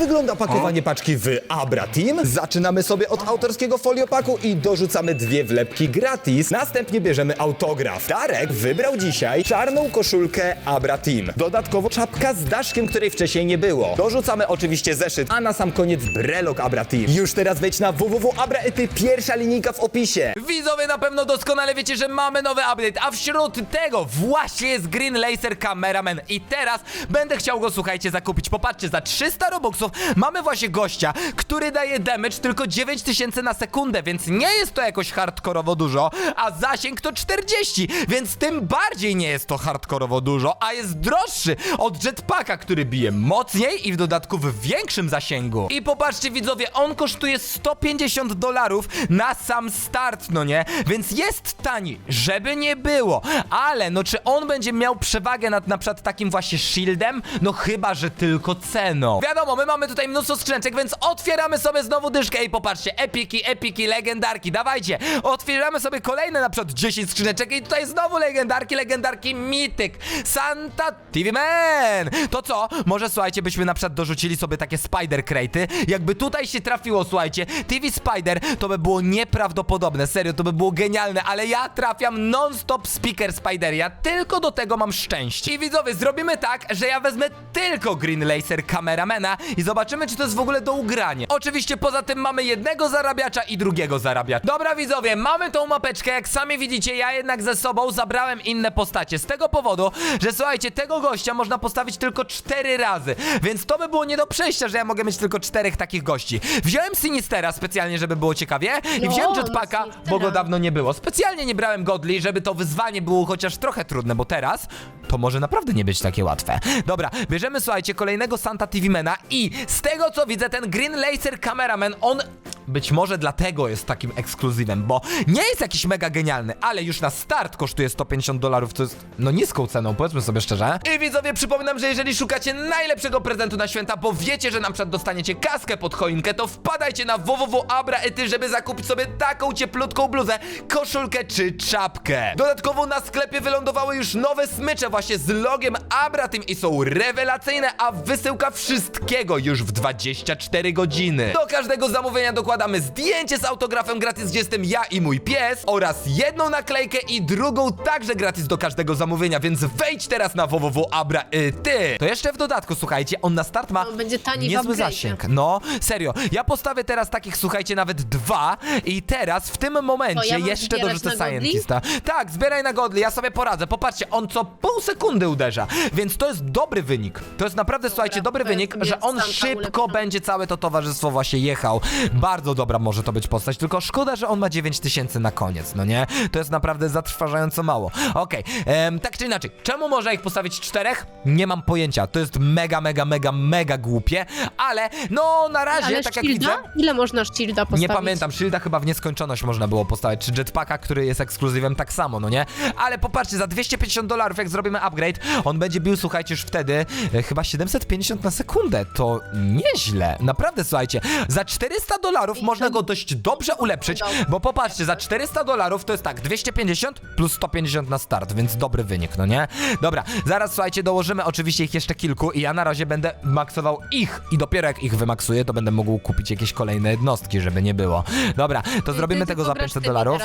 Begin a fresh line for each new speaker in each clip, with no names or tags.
wygląda pakowanie paczki w Abra Team? Zaczynamy sobie od autorskiego foliopaku i dorzucamy dwie wlepki gratis. Następnie bierzemy autograf. Darek wybrał dzisiaj czarną koszulkę Abra Team. Dodatkowo czapka z daszkiem, której wcześniej nie było. Dorzucamy oczywiście zeszyt, a na sam koniec brelok Abra Team. Już teraz wejdź na www.abraety, pierwsza linijka w opisie.
Widzowie na pewno doskonale wiecie, że mamy nowy update, a wśród tego właśnie jest Green Laser Cameraman i teraz będę chciał go, słuchajcie, zakupić. Popatrzcie, za 300 robuxów mamy właśnie gościa, który daje damage tylko 9000 na sekundę, więc nie jest to jakoś hardkorowo dużo, a zasięg to 40, więc tym bardziej nie jest to hardkorowo dużo, a jest droższy od jetpacka, który bije mocniej i w dodatku w większym zasięgu. I popatrzcie widzowie, on kosztuje 150 dolarów na sam start, no nie? Więc jest tani, żeby nie było. Ale no czy on będzie miał przewagę nad na przykład takim właśnie shieldem? No chyba, że tylko ceną. Wiadomo, my mamy tutaj mnóstwo skrzyneczek, więc otwieramy sobie znowu dyszkę i popatrzcie, epiki, epiki, legendarki, dawajcie. Otwieramy sobie kolejne na przykład 10 skrzyneczek i tutaj znowu legendarki, legendarki, mityk, Santa TV Man. To co? Może słuchajcie, byśmy na przykład dorzucili sobie takie spider crate'y. Jakby tutaj się trafiło, słuchajcie, TV Spider, to by było nieprawdopodobne, serio, to by było genialne, ale ja trafiam non-stop speaker Spider, ja tylko do tego mam szczęście. I widzowie, zrobimy tak, że ja wezmę tylko Green Laser Cameramana i zobaczymy, czy to jest w ogóle do ugrania. Oczywiście poza tym mamy jednego zarabiacza i drugiego zarabiacza. Dobra widzowie, mamy tą mapeczkę, jak sami widzicie, ja jednak ze sobą zabrałem inne postacie, z tego powodu, że słuchajcie, tego gościa można postawić tylko cztery razy, więc to by było nie do przejścia, że ja mogę mieć tylko czterech takich gości. Wziąłem Sinistera specjalnie, żeby było ciekawie i
No,
wziąłem
no
Jetpacka,
Sinistera.
bo go dawno nie było. Specjalnie nie brałem Godli, żeby to wyzwanie było chociaż trochę trudne, bo teraz to może naprawdę nie być takie łatwe. Dobra, bierzemy słuchajcie kolejnego Santa TV-mena i z tego co widzę, ten Green Laser Cameraman, on być może dlatego jest takim ekskluzywem, bo nie jest jakiś mega genialny, ale już na start kosztuje 150 dolarów, co jest no niską ceną, powiedzmy sobie szczerze. I widzowie, przypominam, że jeżeli szukacie najlepszego prezentu na święta, bo wiecie, że na przykład dostaniecie kaskę pod choinkę, to wpadajcie na www.abraety, żeby zakupić sobie taką cieplutką bluzę, koszulkę czy czapkę. Dodatkowo na sklepie wylądowały już nowe smycze właśnie z logiem Abra Team i są rewelacyjne, a wysyłka wszystkiego już w 24 godziny. Do każdego zamówienia dokładamy zdjęcie z autografem gratis, gdzie jestem ja i mój pies oraz jedną naklejkę i drugą także gratis do każdego zamówienia, więc wejdź teraz na www.abra.ty. To jeszcze w dodatku, słuchajcie, on na start ma
On będzie tani w
niezły
upgrade'zie.
zasięg. No, serio. Ja postawię teraz takich, słuchajcie, nawet dwa i teraz w tym momencie
mam
jeszcze
zbierać
dorzucę
na?
Scientista. Tak, zbieraj na godli, ja sobie poradzę. Popatrzcie, on co pół sekundy uderza, więc to jest dobry wynik. To jest naprawdę, słuchajcie, dobry wynik, że on szybko będzie całe to towarzystwo właśnie jechał. Bardzo dobra może to być postać, tylko szkoda, że on ma 9000 na koniec, no nie? To jest naprawdę zatrważająco mało. Okej, em, tak czy inaczej, czemu można ich postawić czterech? Nie mam pojęcia. To jest mega, mega, mega, mega głupie, ale no na razie,
Ale
tak jak
shielda?
widzę...
Ile można shielda postawić?
Nie pamiętam, Shielda chyba w nieskończoność można było postawić, czy Jetpacka, który jest ekskluzywem tak samo, no nie? Ale popatrzcie, za 250 dolarów jak zrobimy upgrade, on będzie bił, słuchajcie, już wtedy e, chyba 750 na sekundę, to nieźle, naprawdę, słuchajcie, za 400 dolarów można go dość dobrze ulepszyć, bo popatrzcie, za 400 dolarów to jest tak, 250 plus 150 na start, więc dobry wynik, no nie? Dobra, zaraz, słuchajcie, dołożymy oczywiście ich jeszcze kilku i ja na razie będę maksował ich i dopiero jak ich wymaksuję, to będę mógł kupić jakieś kolejne jednostki, żeby nie było. Dobra, to zrobimy tego za
grasz
500
tymi
dolarów.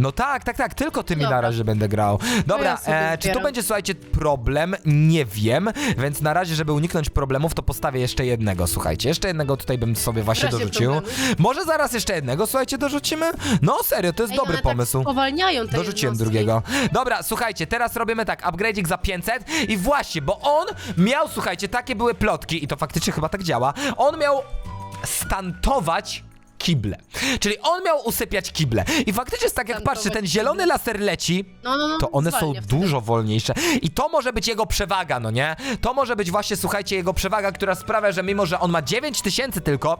No tak, tak, tak, tylko tymi na
Dobra.
razie będę grał. Dobra,
ja sobie
e, czy tu
zbieram.
będzie, słuchajcie, problem? Nie wiem, więc na razie, żeby uniknąć problemów, to postawię jeszcze jednego, słuchajcie. Jeszcze jednego tutaj bym sobie właśnie dorzucił. Może zaraz jeszcze jednego, słuchajcie, dorzucimy? No serio, to jest
Ej,
dobry
one
pomysł.
Tak spowalniają te
Dorzuciłem
jednostki.
drugiego. Dobra, słuchajcie, teraz robimy tak, upgrade'ik za 500 i właśnie, bo on miał, słuchajcie, takie były plotki i to faktycznie chyba tak działa, on miał stantować kible. Czyli on miał usypiać kible. I faktycznie jest tak, jak patrzcie, ten
kible.
zielony laser leci,
No, no, no,
to one są
zwalnia wtedy.
dużo wolniejsze. I to może być jego przewaga, no nie? To może być właśnie, słuchajcie, jego przewaga, która sprawia, że mimo, że on ma 9000 tylko,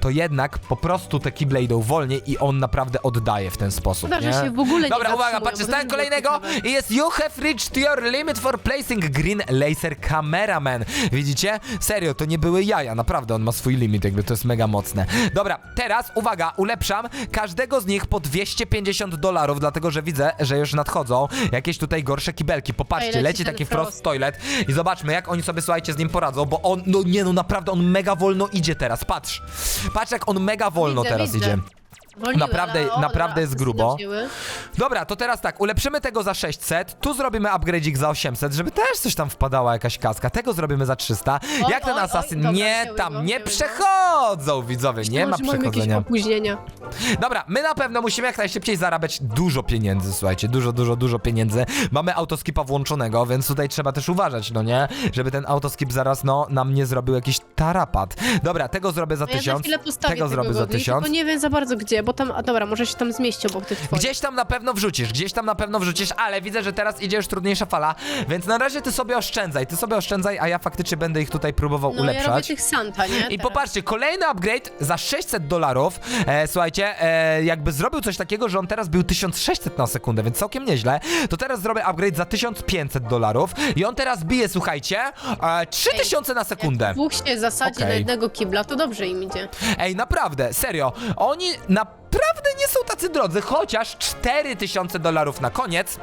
to jednak po prostu te kible idą wolniej i on naprawdę oddaje w ten sposób,
że
nie?
się w ogóle nie
Dobra, uwaga,
zatrzymują,
patrzcie,
bo to
stałem kolejnego
ciekawe.
i jest You have reached your limit for placing green laser cameraman. Widzicie? Serio, to nie były jaja, naprawdę on ma swój limit, jakby to jest mega mocne. Dobra, teraz uwaga, ulepszam każdego z nich po 250 dolarów, dlatego że widzę, że już na nadchodzą jakieś tutaj gorsze kibelki. Popatrzcie,
Ej, leci
leci
ten
taki wprost
Frost.
toilet i zobaczmy, jak oni sobie, słuchajcie, z nim poradzą, bo on, no nie no, naprawdę on mega wolno idzie teraz, patrz. Patrz, jak on mega wolno
Widzę,
teraz
widzę.
idzie. Naprawdę-
ale- o,
naprawdę jest grubo. Dobra, to teraz tak, ulepszymy tego za 600, tu zrobimy upgrade'ik za 800, żeby też coś tam wpadała jakaś kaska, tego zrobimy za 300.
Oj,
Jak ten
oj, oj,
asasyn
dobra,
nie,
wzięły
tam
go,
nie
wzięły go.
przechodzą, widzowie, nie ma
Może jakieś
przechodzenia.
opóźnienia.
Dobra, my na pewno musimy jak najszybciej zarabiać dużo pieniędzy, słuchajcie, dużo, dużo, dużo pieniędzy. Mamy autoskipa włączonego, więc tutaj trzeba też uważać, no nie? Żeby ten autoskip zaraz, no, nam nie zrobił jakiś tarapat. Dobra, tego zrobię za
No ja za
1000,
chwilę postawię
tego
tego
zrobię za 1000.
tylko nie wiem za bardzo gdzie, bo tam, a dobra, może się tam zmieści obok tych twoich.
Gdzieś tam na pewno wrzucisz, gdzieś tam na pewno wrzucisz, ale widzę, że teraz idzie już trudniejsza fala, więc na razie ty sobie oszczędzaj, ty sobie oszczędzaj, a ja faktycznie będę ich tutaj próbował
No ja robię
ulepszać.
tych Santa, nie?
I
Teraz.
popatrzcie, kolejny upgrade za 600 dolarów. E, słuchajcie, e, jakby zrobił coś takiego, że on teraz był 1600 na sekundę, więc całkiem nieźle. To teraz zrobię upgrade za 1500 dolarów i on teraz bije, słuchajcie, e, 3000 na sekundę.
Dwóch się zasadzi
Okej.
na jednego kibla, to dobrze im idzie.
Ej, naprawdę, serio, oni naprawdę nie są tacy drodzy, chociaż 4000 dolarów na koniec.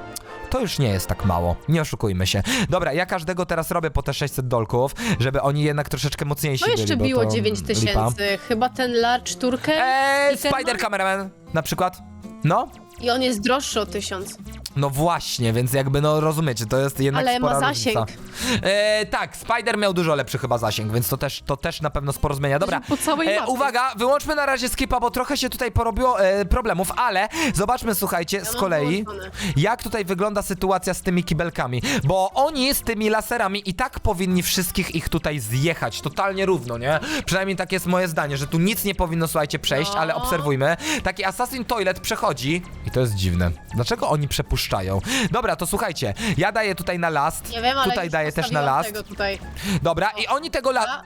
To już nie jest tak mało, nie oszukujmy się. Dobra, ja każdego teraz robię po te 600 dolków, żeby oni jednak troszeczkę mocniejsi byli,
jeszcze
bo
biło
to
9
lipa.
tysięcy. Chyba ten Large Turkę.
Eee,
i ten
Spider
ma-
Cameraman na przykład. No,
I on jest droższy o 1000.
no właśnie, więc jakby no rozumiecie, to jest jednak
Ale ma
spora
zasięg.
różnica. E, tak, Spider miał dużo lepszy chyba zasięg, więc to też, to też na pewno sporo zmienia. Dobra,
Po całej
e,
mapie.
uwaga, wyłączmy na razie skipa, bo trochę się tutaj porobiło e, problemów, ale zobaczmy, słuchajcie, z
mam
kolei,
wyłączone.
jak tutaj wygląda sytuacja z tymi kibelkami, bo oni z tymi laserami i tak powinni wszystkich ich tutaj zjechać, totalnie równo, nie? Przynajmniej takie jest moje zdanie, że tu nic nie powinno, słuchajcie, przejść,
No.
ale obserwujmy. Taki Assassin Toilet przechodzi i to jest dziwne. Dlaczego oni przepuszczają? Dobra, to słuchajcie, ja daję tutaj na last,
Nie wiem, ale
tutaj
już
daję też na
postawiłam
last.
Tego tutaj.
Dobra, i oni tego la...
A,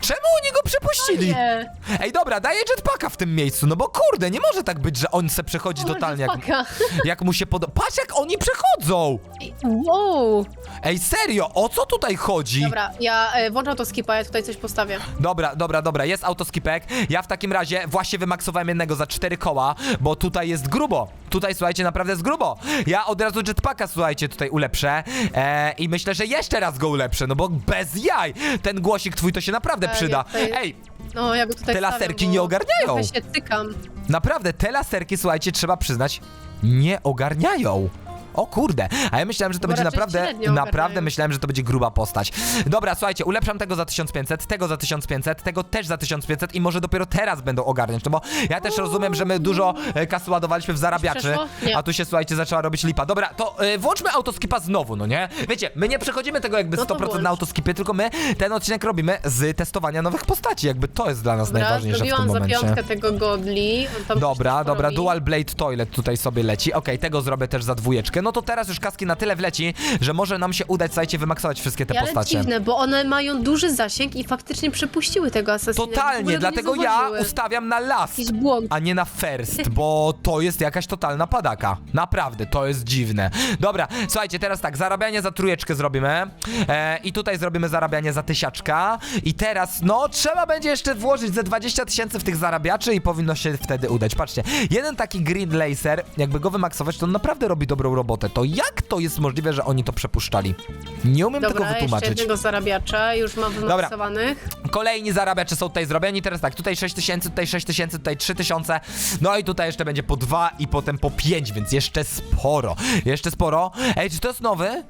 Czemu oni go przepuścili?
nie.
Ej, dobra, daję jetpacka w tym miejscu, no bo kurde, nie może tak być, że on se przechodzi totalnie jak, jak mu się podoba. Patrz jak oni przechodzą!
Wow.
Ej, serio, o co tutaj chodzi?
Dobra, ja e, włączam to skipa, ja tutaj coś postawię.
Dobra, dobra, dobra, jest autoskipek. Ja w takim razie właśnie wymaksowałem jednego za cztery koła, bo tutaj jest grubo. Tutaj, słuchajcie, naprawdę jest grubo. Ja od razu jetpacka, słuchajcie, tutaj ulepszę e, i myślę, że jeszcze raz go ulepszę, no bo bez jaj. Ten głosik twój to się naprawdę przyda.
tutaj-
Ej,
No, ja go tutaj
Te
stawiam,
laserki
bo
nie ogarniają.
Trochę się cykam.
Naprawdę, te laserki, słuchajcie, trzeba przyznać, nie ogarniają. O kurde, a ja myślałem, że to
Bo
będzie
raczej
naprawdę,
średnio
naprawdę
ogarniają.
myślałem, że to będzie gruba postać. Dobra, słuchajcie, ulepszam tego za 1500, tego za 1500, tego też za 1500 i może dopiero teraz będą ogarniać, no bo ja też rozumiem, że my dużo e, kasy ładowaliśmy w zarabiaczy,
przeszło? Nie.
a tu się, słuchajcie, zaczęła robić lipa. Dobra, to e, włączmy autoskipa znowu, no nie? Wiecie, my nie przechodzimy tego jakby
No to
100%
włącz.
na autoskipy, tylko my ten odcinek robimy z testowania nowych postaci, jakby to jest dla nas
Dobra,
najważniejsze w tym
zrobiłam za
momencie.
piątkę tego godli. On tam
Dobra,
coś
dobra,
porobi.
Dual Blade Toilet tutaj sobie leci. Okej, tego zrobię też za dwójeczkę. No to teraz już kaski na tyle wleci, że może nam się udać, słuchajcie, wymaksować wszystkie te
Ale
postacie.
dziwne, bo one mają duży zasięg i faktycznie przepuściły tego ogóle
Totalnie,
go
dlatego ja ustawiam na last,
Jakiś błąd.
a nie na first, bo to jest jakaś totalna padaka. Naprawdę, to jest dziwne. Dobra, słuchajcie, teraz tak, zarabianie za trójeczkę zrobimy e, i tutaj zrobimy zarabianie za tysiaczka i teraz, no, trzeba będzie jeszcze włożyć ze 20 tysięcy w tych zarabiaczy i powinno się wtedy udać. Patrzcie, jeden taki Green Laser, jakby go wymaksować, to on naprawdę robi dobrą robotę. To jak to jest możliwe, że oni to przepuszczali? Nie umiem
Dobra,
tego
jeszcze
wytłumaczyć.
jednego zarabiacza, już mam wymaksowanych.
Kolejni zarabiacze są tutaj zrobieni, teraz tak, tutaj 6 tysięcy, tutaj 6 tysięcy, tutaj 3 tysiące, no i tutaj jeszcze będzie po 2 i potem po 5, więc jeszcze sporo, jeszcze sporo. Ej, czy to jest nowy?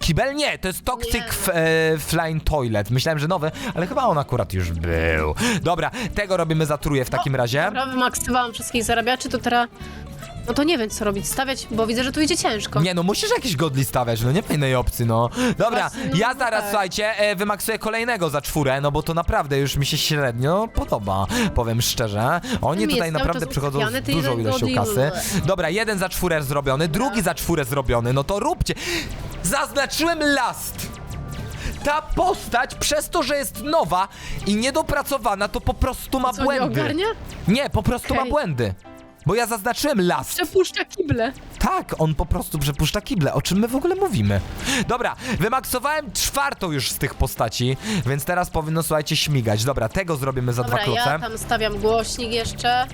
Kibel? Nie, to jest Toxic
Nie.
f, e, Flying Toilet. Myślałem, że nowy, ale chyba on akurat już był. Dobra, tego robimy za tróję w takim razie.
Dobra, wymaksowałam wszystkich zarabiaczy, to teraz... No to nie wiem, co robić. Stawiać, bo widzę, że tu idzie ciężko.
Nie no, musisz jakiś godli stawiać, no nie ma innej opcji, no. Dobra,
Właśnie, no
ja zaraz,
tak.
słuchajcie, e, wymaksuję kolejnego za czwórę, no bo to naprawdę już mi się średnio podoba, powiem szczerze. Oni
Tym
tutaj
jest cały
naprawdę
czas
przychodzą z
ty
dużą
jeden
ilością
godli-
kasy. Dobra, jeden za czwórę zrobiony, drugi za czwórę zrobiony, no to róbcie. Zaznaczyłem last. Ta postać, przez to, że jest nowa i niedopracowana, to po prostu ma
Co, nie
błędy.
ogarnia?
Nie, po prostu ma
Okej.
błędy. Bo ja zaznaczyłem last.
Przepuszcza kible.
Tak, on po prostu przepuszcza kible. O czym my w ogóle mówimy? Dobra, wymaksowałem czwartą już z tych postaci, więc teraz powinno, słuchajcie, śmigać. Dobra, tego zrobimy za
Dobra,
dwa kloce.
ja tam stawiam głośnik jeszcze.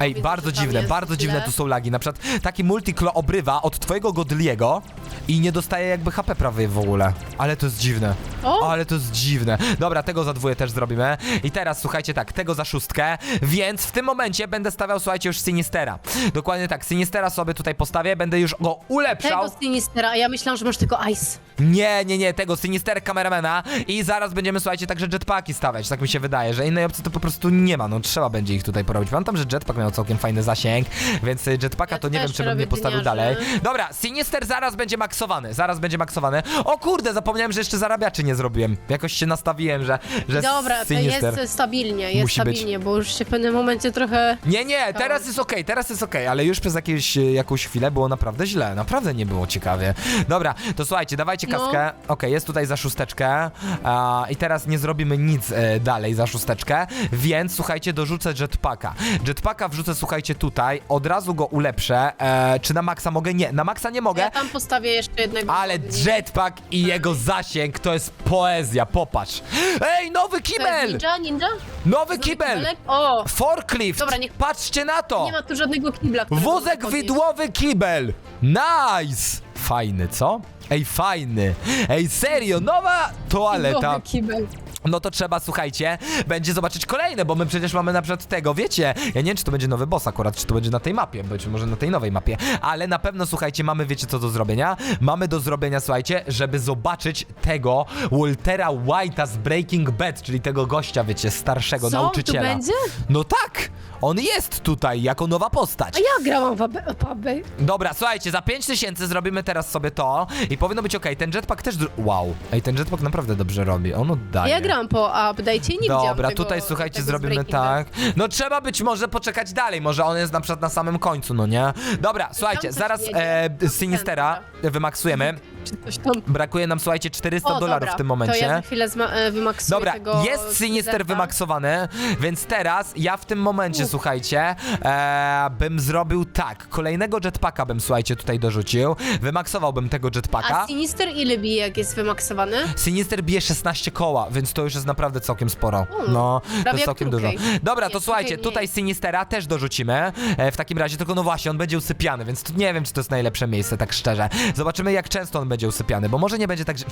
Ej,
Widzę,
bardzo
że tam
dziwne,
jest
bardzo dziwne tu są lagi. Na przykład taki multiklo obrywa od twojego Godliego i nie dostaje jakby HP prawie w ogóle. Ale to jest dziwne.
O!
Ale to jest dziwne. Dobra, tego za dwóje też zrobimy. I teraz słuchajcie tak, tego za szóstkę, więc w tym momencie będę stawiał, słuchajcie, już Sinistera. Dokładnie tak, Sinistera sobie tutaj postawię, będę już go ulepszał.
Tego Sinistera, a ja myślałam, że masz tylko Ice.
Nie, nie, nie, tego Sinister kameramana i zaraz będziemy, słuchajcie, także jetpacki stawiać, tak mi się wydaje, że innej opcji to po prostu nie ma, no trzeba będzie ich tutaj porobić. Pamiętam, że jetpack miał całkiem fajny zasięg, więc jetpacka
Ja
to nie wiem, czy bym nie postawił dalej. Dobra, Sinister zaraz będzie maksowany, zaraz będzie maksowany. O kurde, zapomniałem, że jeszcze zarabiaczy nie zrobiłem. Jakoś się nastawiłem, że, że
Dobra, to
Sinister...
jest stabilnie, jest
Musi być.
stabilnie, bo już się w pewnym momencie trochę...
Nie, nie, teraz jest okej, teraz jest okej, ale już przez jakieś, y, jakąś chwilę było naprawdę źle, naprawdę nie było ciekawie. Dobra, to słuchajcie, dawajcie
No.
kaskę. Okej, jest tutaj za szósteczkę a, i teraz nie zrobimy nic e, dalej za szósteczkę, więc słuchajcie, dorzucę jetpacka. Jetpacka wrzucę, słuchajcie, tutaj, od razu go ulepszę. E, czy na maksa mogę? Nie, na maksa nie mogę.
Ja tam postawię jeszcze jednego.
Ale jetpack i jego zasięg to jest poezja, popatrz. Ej, nowy
To jest
kibel!
ninja, ninja?
Nowy kibel!
Kibelek? O!
Forklift!
Dobra, niech-
Patrzcie na to!
Nie ma tu żadnego kibla. który
Wózek
może
widłowy kibel! Nice! Fajny, co? Ej, fajny! Ej, serio, nowa toaleta!
Widłowy kibel.
No to trzeba, słuchajcie, będzie zobaczyć kolejne, bo my przecież mamy na przykład tego, wiecie, ja nie wiem, czy to będzie nowy boss akurat, czy to będzie na tej mapie, być może na tej nowej mapie, ale na pewno, słuchajcie, mamy, wiecie, co do zrobienia? Mamy do zrobienia, słuchajcie, żeby zobaczyć tego Waltera White'a z Breaking Bad, czyli tego gościa, wiecie, starszego
Co? Tu
nauczyciela.
będzie?
No tak! On jest tutaj jako nowa postać.
A ja grałam w Abe.
Dobra, słuchajcie, za 5000 zrobimy teraz sobie to i powinno być ok. Ten jetpack też. dr- Wow. Ej, ten jetpack naprawdę dobrze robi. On oddaje.
Ja grałam po update'cie i nie widziałam
Dobra,
tego,
tutaj słuchajcie,
tego z
zrobimy
Breaking Bad.
tak. No trzeba być może poczekać dalej, może on jest na przykład na samym końcu, no nie? Dobra, słuchajcie,
coś
zaraz
jedzie.
e, Sinistera wymaksujemy.
Czy coś tam...
Brakuje nam, słuchajcie, 400
O,
dolarów
dobra,
w tym
To
momencie.
ja za chwilę zma- e, wymaksuję
Dobra,
tego
jest Sinister wymaksowany, więc teraz ja w tym momencie. Słuchajcie, e, bym zrobił tak. Kolejnego jetpacka bym, słuchajcie, tutaj dorzucił. Wymaksowałbym tego jetpacka.
A Sinister ile bije, jak jest wymaksowany?
Sinister bije 16 koła, więc to już jest naprawdę całkiem sporo.
Mm,
No, to
prawie
jest
jak
całkiem dużo. Dobra,
Nie,
to słuchajcie, tutaj. Sinistera też dorzucimy. E, w takim razie, tylko no właśnie, on będzie usypiany, więc tu nie wiem, czy to jest najlepsze miejsce, tak szczerze. Zobaczymy, jak często on będzie usypiany, bo może nie będzie tak, że...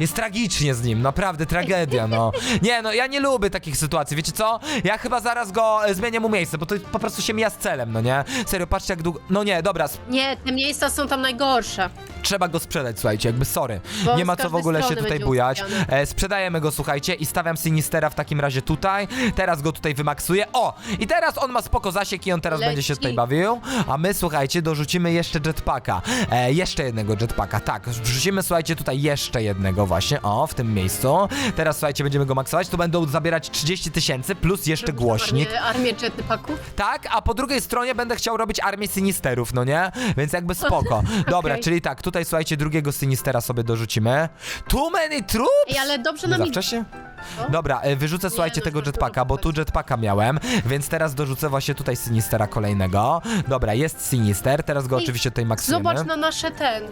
Jest tragicznie z nim, naprawdę tragedia, no. Nie, no, ja nie lubię takich sytuacji, wiecie co? Ja chyba zaraz go e, zmienię mu miejsce, bo to po prostu się mija z celem, no nie? Serio, patrzcie jak długo... No nie, dobra,
Nie, te miejsca są tam najgorsze.
Trzeba go sprzedać, słuchajcie, jakby sorry.
Bo
nie
z
ma co w
każdej
ogóle się
strony
tutaj
będzie
bujać. E, sprzedajemy go, słuchajcie, i stawiam Sinistera w takim razie tutaj. Teraz go tutaj wymaksuję. O! I teraz on ma spoko zasięg i on teraz
Leci.
będzie się tutaj bawił. A my, słuchajcie, dorzucimy jeszcze jetpacka. E, jeszcze jednego jetpacka, tak. Wrzucimy, słuchajcie, tutaj jeszcze jednego właśnie. O, w tym miejscu. Teraz, słuchajcie, będziemy go maksować. Tu będą zabierać 30 tysięcy plus jeszcze głośnik.
Armię, armię jetpacków.
Tak, a po drugiej stronie będę chciał robić armię Sinisterów, no nie? Więc jakby spoko. Dobra,
Okej.
czyli tak, tutaj słuchajcie, drugiego Sinistera sobie dorzucimy. Too many troops!
Ej, ale dobrze
Nie
nam
za
idzie.
wcześnie?
Co?
Dobra, e, wyrzucę, słuchajcie,
no,
tego jetpacka, bo tu jetpacka miałem, więc teraz dorzucę właśnie tutaj Sinistera kolejnego. Dobra, jest Sinister, teraz go
Ej,
oczywiście tutaj maksujemy.
Zobacz na nasze ten.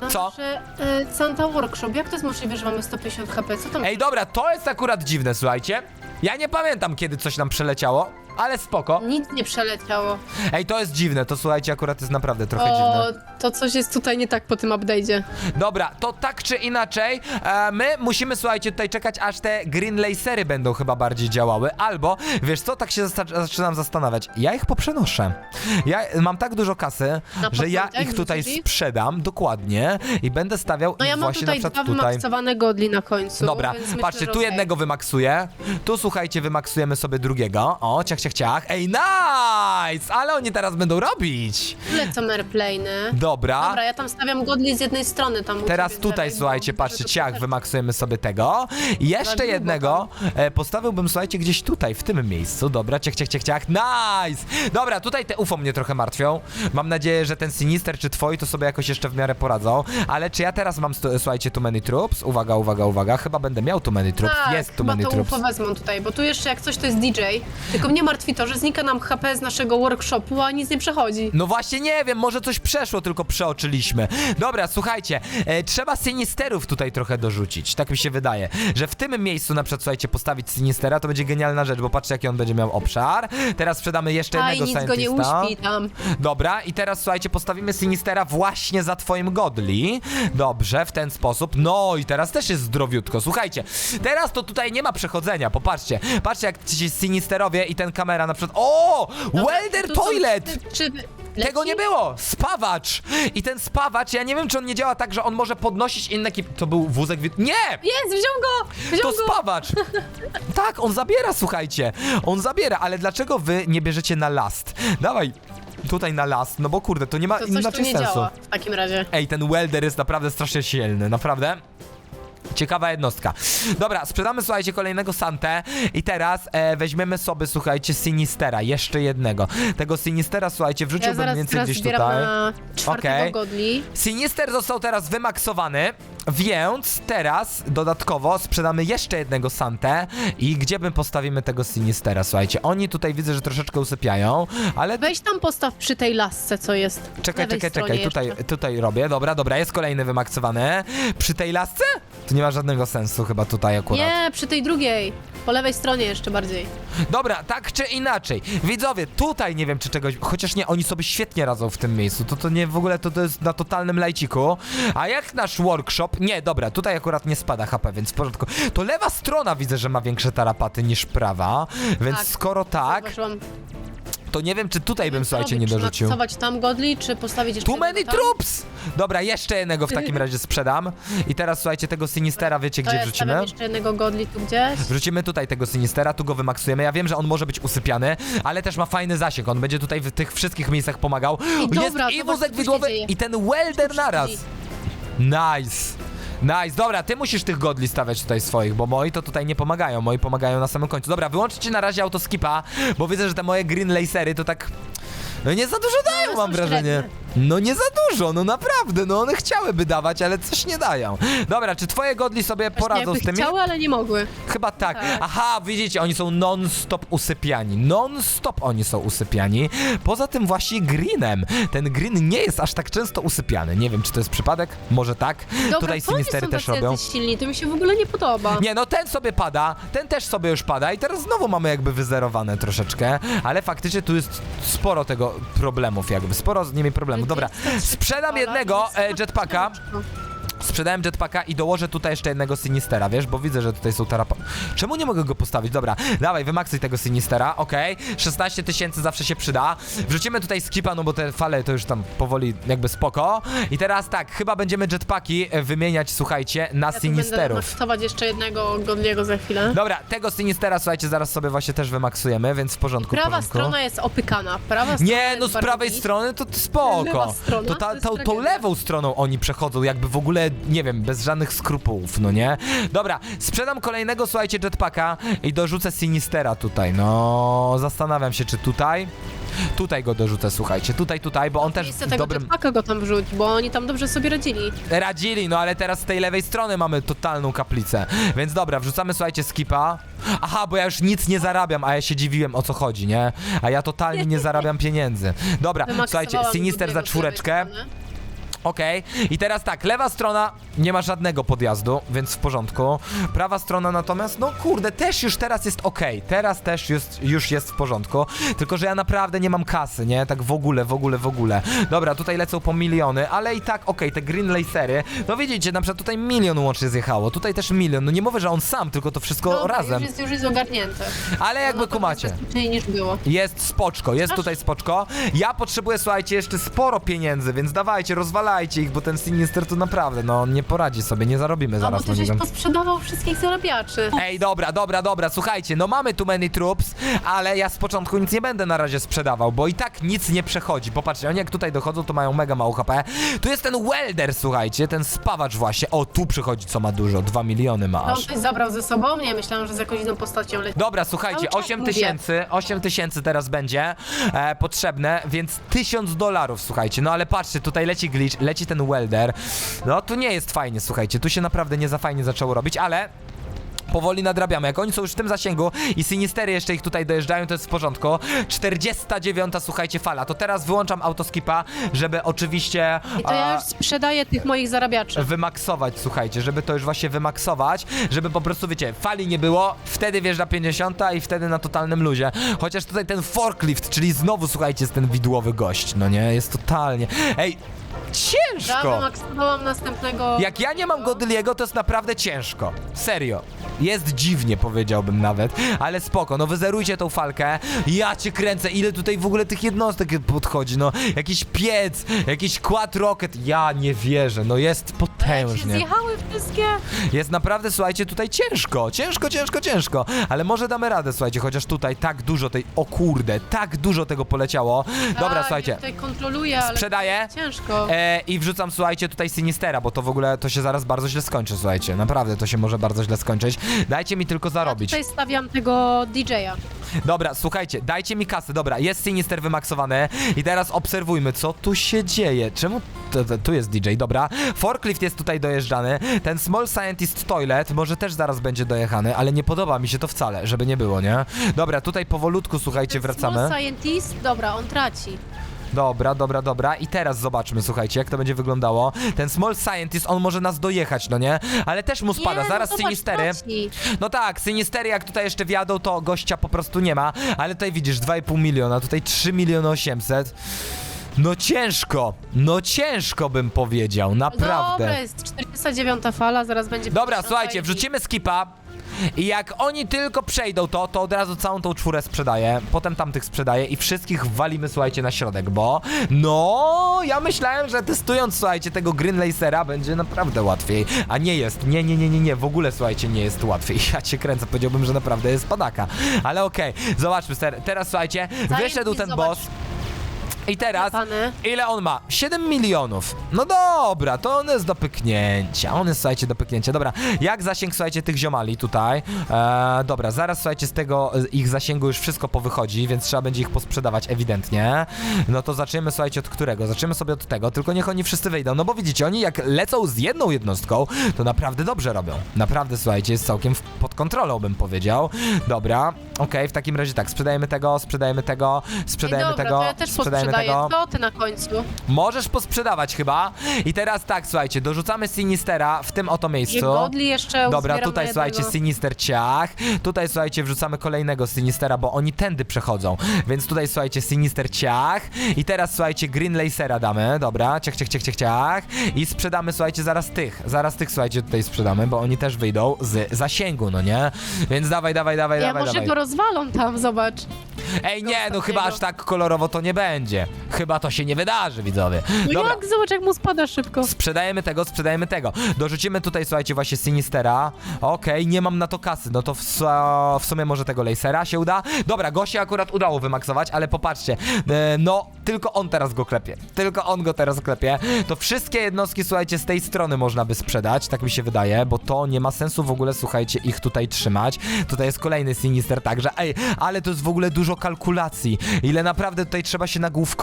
Na
Co?
nasze e, Santa Workshop. Jak to jest możliwe, że mamy 150 HP? Co tam?
Ej, dobra, to jest akurat dziwne, słuchajcie. Ja nie pamiętam, kiedy coś nam przeleciało, ale spoko.
Nic nie przeleciało.
Ej, to jest dziwne, to słuchajcie, akurat jest naprawdę trochę dziwne.
To coś jest tutaj nie tak po tym update'zie.
Dobra, to tak czy inaczej, e, my musimy, słuchajcie, tutaj czekać, aż te green lasery będą chyba bardziej działały, albo, wiesz co, tak się zasta- zaczynam zastanawiać, ja ich poprzenoszę. Ja mam tak dużo kasy,
Na
że ja ich tutaj sprzedam, dokładnie, i będę stawiał
No
ich
ja mam
właśnie
tutaj
na
dwa
przykład tutaj.
wymaksowane godli na końcu.
Dobra,
więc myślę,
patrzcie,
że
tu
okej.
jednego wymaksuję, tu słuchajcie, wymaksujemy sobie drugiego, o, ciach, ciach, ciach, ej, nice, ale oni teraz będą robić.
Lecą airplane'y.
Dobra, Dobra.
Ja tam stawiam godli z jednej strony tam. u
Teraz
ciebie
tutaj,
lewej,
słuchajcie,
bo-
patrzcie, ciach, wymaksujemy sobie tego. I jeszcze jednego e, postawiłbym, słuchajcie, gdzieś tutaj, w tym miejscu. Dobra, ciach, ciach, ciach, ciach, nice! Dobra, tutaj te UFO mnie trochę martwią. Mam nadzieję, że ten Sinister czy twoi to sobie jakoś jeszcze w miarę poradzą. Ale czy ja teraz mam, stu- słuchajcie, too many troops? Uwaga, uwaga, uwaga, chyba będę miał too many troops.
Tak,
Jest too
chyba
many
to
troops.
UFO wezmą tutaj, bo tu jeszcze jak coś to jest DJ. Tylko mnie martwi to, że znika nam HP z naszego workshopu, a nic nie przechodzi.
No właśnie nie wiem, może coś przeszło, tylko przeoczyliśmy. Dobra, słuchajcie, e, trzeba Sinisterów tutaj trochę dorzucić, tak mi się wydaje, że w tym miejscu na przykład, słuchajcie, postawić Sinistera to będzie genialna rzecz, bo patrzcie jaki on będzie miał obszar. Teraz sprzedamy jeszcze
A i
jednego
nic go nie
Scientista.
uśpi tam.
Dobra, i teraz słuchajcie, postawimy Sinistera właśnie za twoim godli. Dobrze, w ten sposób. No i teraz też jest zdrowiutko. Słuchajcie, teraz to tutaj nie ma przechodzenia, popatrzcie. Patrzcie jak ci Sinisterowie i ten kamera na przykład... O! Welder Toilet!
Czy,
Tego nie było! Spawacz! I ten spawacz, ja nie wiem, czy on nie działa tak, że on może podnosić inne kip... To był wózek... Wi- nie!
Jest, wziął go! Wziął
To
go!
spawacz! tak, on zabiera, słuchajcie. On zabiera, ale dlaczego wy nie bierzecie na last? Dawaj, tutaj na last, no bo kurde, to nie ma
To coś tu
inaczej
nie
sensu.
działa w takim razie.
Ej, ten welder jest naprawdę strasznie silny, naprawdę. Ciekawa jednostka. Dobra, sprzedamy, słuchajcie, kolejnego Santę i teraz e, weźmiemy sobie, słuchajcie, Sinistera, jeszcze jednego. Tego Sinistera, słuchajcie,
Ja
wrzuciłbym
zaraz,
więcej
teraz
gdzieś
zbieram
tutaj.
na czwartego
Okej.
godli.
Sinister został teraz wymaksowany, więc teraz dodatkowo sprzedamy jeszcze jednego Santę i gdzie my postawimy tego Sinistera, słuchajcie. Oni tutaj widzę, że troszeczkę usypiają, ale
Weź tam postaw przy tej lasce, co jest.
Czekaj,
lewej
czekaj,
stronie
czekaj, tutaj,
jeszcze.
tutaj robię, dobra, dobra, jest kolejny wymaksowany. Przy tej lasce? To nie ma żadnego sensu chyba tutaj akurat.
Nie, przy tej drugiej. Po lewej stronie jeszcze bardziej.
Dobra, tak czy inaczej. Widzowie, tutaj nie wiem czy czegoś, chociaż nie, oni sobie świetnie radzą w tym miejscu. To to nie w ogóle to, to jest na totalnym lajciku. A jak nasz workshop? Nie, dobra, tutaj akurat nie spada HP, więc w porządku. To lewa strona widzę, że ma większe tarapaty niż prawa, więc
Tak,
skoro tak,
Zauważyłam.
To nie wiem czy tutaj bym, słuchajcie, nie
Czy
dorzucił.
maksować tam godli, czy postawić jeszcze
Too many
jednego tam?
troops! Dobra, jeszcze jednego w takim razie sprzedam. I teraz słuchajcie, tego Sinistera wiecie
To
gdzie
ja
wrzucimy?
stawiam jeszcze jednego godli tu gdzieś.
Wrzucimy tutaj tego Sinistera, tu go wymaksujemy. Ja wiem, że on może być usypiany, ale też ma fajny zasięg. On będzie tutaj w tych wszystkich miejscach pomagał.
I
Jest
dobra,
i
zobacz,
wózek
co tu się
widłowy,
dzieje.
i ten welder naraz. Nice. Nice, dobra, ty musisz tych godli stawiać tutaj swoich, bo moi to tutaj nie pomagają, moi pomagają na samym końcu. Dobra, wyłączcie na razie autoskipa, bo widzę, że te moje green lasery to tak... No nie za dużo dają,
one
mam wrażenie.
średnie.
No nie za dużo, no naprawdę, no one chciałyby dawać, ale coś nie dają. Dobra, czy twoje godli sobie poradzą z tymi?
chciały, ale nie mogły.
Chyba tak.
Tak.
Aha, widzicie, oni są non-stop usypiani. Non-stop oni są usypiani. Poza tym właśnie Greenem. Ten Green nie jest aż tak często usypiany. Nie wiem, czy to jest przypadek. Może tak.
Dobra,
Tutaj
oni
Sinistery
są
też
tacy
robią.
jacyś silni, to mi się w ogóle nie podoba.
Nie, no ten sobie pada, ten też sobie już pada i teraz znowu mamy jakby wyzerowane troszeczkę, ale faktycznie tu jest sporo tego problemów jakby, sporo z nimi problemów. Dobra, sprzedam jednego e, jetpacka, sprzedałem jetpacka i dołożę tutaj jeszcze jednego Sinistera, wiesz, bo widzę, że tutaj są tarapa... Czemu nie mogę go postawić? Dobra, dawaj, wymaksuj tego Sinistera, okej, 16 tysięcy zawsze się przyda. Wrzucimy tutaj skipa, no bo te fale to już tam powoli jakby spoko. I teraz tak, chyba będziemy jetpacki e, wymieniać, słuchajcie, na
Ja tu będę
Sinisterów.
maksować jeszcze jednego godliego za chwilę.
Dobra, tego Sinistera, słuchajcie, zaraz sobie właśnie też wymaksujemy, więc w porządku,
Prawa
porządku.
strona jest opykana. Prawa strona
Nie, no z prawej strony to, to spoko.
Lewa strona
to
to
ta, tą
tragedia.
lewą stroną oni przechodzą, jakby w ogóle, nie wiem, bez żadnych skrupułów, no nie? Dobra, sprzedam kolejnego, słuchajcie, jetpacka i dorzucę Sinistera tutaj. No, zastanawiam się, czy tutaj. Tutaj go dorzucę, słuchajcie, tutaj, tutaj, bo on też
Miejsce
w
tego
dobrym...
jetpacka go tam wrzuć, bo oni tam dobrze sobie radzili.
Radzili, no ale teraz z tej lewej strony mamy totalną kaplicę. Więc dobra, wrzucamy, słuchajcie, skipa. Aha, bo ja już nic nie zarabiam, a ja się dziwiłem o co chodzi, nie? A ja totalnie nie zarabiam pieniędzy. Dobra, słuchajcie, Sinister za
drugiego z lewej
czwóreczkę.
strony.
Okej, i teraz tak, lewa strona nie ma żadnego podjazdu, więc w porządku. Prawa strona natomiast, no kurde, też już teraz jest okej. Teraz też jest, już jest w porządku. Tylko, że ja naprawdę nie mam kasy, nie? Tak w ogóle, w ogóle, w ogóle. Dobra, tutaj lecą po miliony, ale i tak okej, te green lasery. No widzicie, na przykład tutaj milion łącznie zjechało, tutaj też milion. No nie mówię, że on sam, tylko to wszystko
Dobra,
razem.
Już jest, już jest ogarnięte.
Ale jakby
No
kumacie.
jest bezpieczniej niż było.
Jest spoczko, jest tutaj spoczko. Ja potrzebuję, słuchajcie, jeszcze sporo pieniędzy, więc dawajcie, rozwalajcie ich, bo ten Sinister to naprawdę, no, on nie, poradzi sobie, nie zarobimy
No bo
zaraz
ty
na
żeś
niego.
posprzedawał wszystkich zarabiaczy.
Ej, dobra, dobra, dobra, słuchajcie, no mamy tu many troops, ale ja z początku nic nie będę na razie sprzedawał, bo i tak nic nie przechodzi. Popatrzcie, oni jak tutaj dochodzą, to mają mega mało HP. Tu jest ten welder, słuchajcie, ten spawacz właśnie. O, tu przychodzi, co ma dużo, 2 miliony ma
A on
aż.
coś zabrał ze sobą? Nie, myślałam, że z jakąś inną postacią leci.
Dobra, słuchajcie,
Cały czas
8
mówię.
tysięcy, 8 tysięcy teraz będzie e, potrzebne, więc 1000 dolarów, słuchajcie. No ale patrzcie, tutaj leci glitch, leci ten welder. No tu nie jest fajnie, słuchajcie, tu się naprawdę nie za fajnie zaczęło robić, ale powoli nadrabiamy. Jak oni są już w tym zasięgu i Sinistery jeszcze ich tutaj dojeżdżają, to jest w porządku. 49, słuchajcie, fala. To teraz wyłączam autoskipa, żeby oczywiście...
I to ja już sprzedaję tych moich zarabiaczy.
wymaksować, słuchajcie, żeby to już właśnie wymaksować, żeby po prostu, wiecie, fali nie było, wtedy wjeżdża 50 i wtedy na totalnym luzie. Chociaż tutaj ten forklift, czyli znowu, słuchajcie, jest ten widłowy gość, no nie, jest totalnie... Ej, ciężko!
następnego...
Jak ja nie mam Godyliego, to jest naprawdę ciężko. Serio. Jest dziwnie, powiedziałbym nawet, ale spoko, no wyzerujcie tą falkę. Ja cię kręcę, ile tutaj w ogóle tych jednostek podchodzi, no. Jakiś piec, jakiś quad rocket, ja nie wierzę, no jest
się
potężnie.
zjechały wszystkie?
Jest naprawdę, słuchajcie, tutaj ciężko, ciężko, ciężko, ciężko, ale może damy radę, słuchajcie, chociaż tutaj tak dużo tej, o kurde, tak dużo tego poleciało. Dobra,
tak,
słuchajcie,
Ja tutaj kontroluję, ale
sprzedaję.
ciężko.
E, I wrzucam, słuchajcie, tutaj Sinistera, bo to w ogóle to się zaraz bardzo źle skończy, słuchajcie. Naprawdę to się może bardzo źle skończyć. Dajcie mi tylko
Ja
zarobić.
tutaj stawiam tego DJ-a.
Dobra, słuchajcie, dajcie mi kasę. Dobra, jest Sinister wymaksowany. I teraz obserwujmy, co tu się dzieje. Czemu tu jest DJ? Dobra. Forklift jest tutaj dojeżdżany. Ten Small Scientist Toilet może też zaraz będzie dojechany, ale nie podoba mi się to wcale, żeby nie było, nie? Dobra, tutaj powolutku, słuchajcie, wracamy.
Small Scientist, dobra, on traci.
Dobra, dobra, dobra. I teraz zobaczmy, słuchajcie, jak to będzie wyglądało. Ten Small Scientist, on może nas dojechać, no nie? Ale też mu spada.
Nie,
Zaraz
no zobacz,
Sinistery.
traci.
No tak, Sinistery jak tutaj jeszcze wjadą, to gościa po prostu nie ma. Ale tutaj widzisz, 2,5 miliona, tutaj 3 miliony 800. No ciężko, no ciężko bym powiedział, naprawdę.
Dobra, jest 49 fala, zaraz będzie
Dobra,
50
słuchajcie,
i-
wrzucimy skipa. I jak oni tylko przejdą to, to od razu całą tą czwórę sprzedaję, potem tamtych sprzedaję i wszystkich walimy, słuchajcie, na środek, bo no, ja myślałem, że testując, słuchajcie, tego Green Lacera będzie naprawdę łatwiej, a nie jest, nie, nie, nie, nie, nie, w ogóle, słuchajcie, nie jest łatwiej, ja cię kręcę, powiedziałbym, że naprawdę jest padaka, ale okej, zobaczmy, ser- teraz, słuchajcie, wyszedł ten
zobacz.
boss, i teraz,
Pany.
ile on ma? 7 milionów. No dobra, to on jest do pyknięcia. On jest, słuchajcie, do pyknięcia. Dobra, jak zasięg, słuchajcie, tych ziomali tutaj? E, dobra, zaraz, słuchajcie, z tego ich zasięgu już wszystko powychodzi, więc trzeba będzie ich posprzedawać ewidentnie. No to zaczniemy, słuchajcie, od którego? Zaczniemy sobie od tego, tylko niech oni wszyscy wyjdą. No bo widzicie, oni jak lecą z jedną jednostką, to naprawdę dobrze robią. Naprawdę, słuchajcie, jest całkiem pod kontrolą, bym powiedział. Dobra, okej, w takim razie tak, sprzedajemy tego, sprzedajemy tego,
Ej,
sprzedajemy
dobra,
tego,
to ja też
sprzedajemy
posprzedaję.
tego.
Na końcu?
Możesz posprzedawać chyba. I teraz tak, słuchajcie, dorzucamy Sinistera w tym oto
I
miejscu.
godli jeszcze
Dobra,
uzbieram
tutaj
na
słuchajcie,
jednego.
Sinister ciach. Tutaj słuchajcie, wrzucamy kolejnego Sinistera, bo oni tędy przechodzą. Więc tutaj słuchajcie, Sinister ciach. I teraz słuchajcie, Green Lacera damy. Dobra, ciach, ciach, ciach, ciach, ciach. I sprzedamy, słuchajcie, zaraz tych. Zaraz tych, słuchajcie, tutaj sprzedamy, bo oni też wyjdą z zasięgu, no nie? Więc dawaj, dawaj, dawaj,
Ja
dawaj,
może
dawaj.
go rozwalą tam, zobacz.
Ej, nie, no chyba aż tak kolorowo to nie będzie. Chyba to się nie wydarzy, widzowie.
No
Dobra.
jak, zobacz jak mu spada szybko.
Sprzedajemy tego, sprzedajemy tego. Dorzucimy tutaj, słuchajcie, właśnie Sinistera. Okej, nie mam na to kasy. No to w, su- w sumie może tego Lacera się uda. Dobra, go się akurat udało wymaksować, ale popatrzcie. E, no, tylko on teraz go klepie. Tylko on go teraz klepie. To wszystkie jednostki, słuchajcie, z tej strony można by sprzedać, tak mi się wydaje, bo to nie ma sensu w ogóle, słuchajcie, ich tutaj trzymać. Tutaj jest kolejny Sinister także. Ej, ale to jest w ogóle dużo kalkulacji. Ile naprawdę tutaj trzeba się nagłówkować,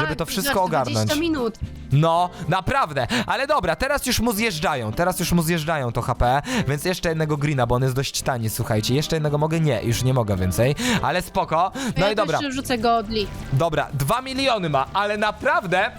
żeby to wszystko ogarnąć.
20 minut.
No, naprawdę. Ale dobra, teraz już mu zjeżdżają. Teraz już mu zjeżdżają to HP, więc jeszcze jednego greena, bo on jest dość tani, słuchajcie. Jeszcze jednego mogę? Nie, już nie mogę więcej. Ale spoko. No
ja
i dobra.
też rzucę godli.
Dobra, dwa miliony ma, ale naprawdę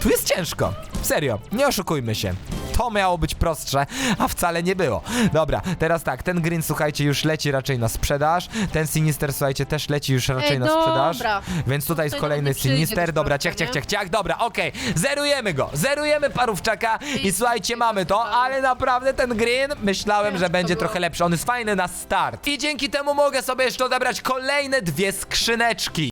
tu jest ciężko. Serio, nie oszukujmy się. To miało być prostsze, a wcale nie było. Dobra, teraz tak, ten green, słuchajcie, już leci raczej na sprzedaż. Ten sinister, słuchajcie, też leci już raczej
Ej,
na sprzedaż.
dobra.
Więc tutaj jest
Tutaj
kolejny
nam nie przyjdzie
sinister.
do
Dobra, ciach, ciach, ciach, ciach. Dobra, okej. Zerujemy go. Zerujemy parówczaka i
I-
słuchajcie, mamy to, ale naprawdę ten green myślałem, że będzie trochę lepszy. On jest fajny na start. I dzięki temu mogę sobie jeszcze odebrać kolejne dwie skrzyneczki.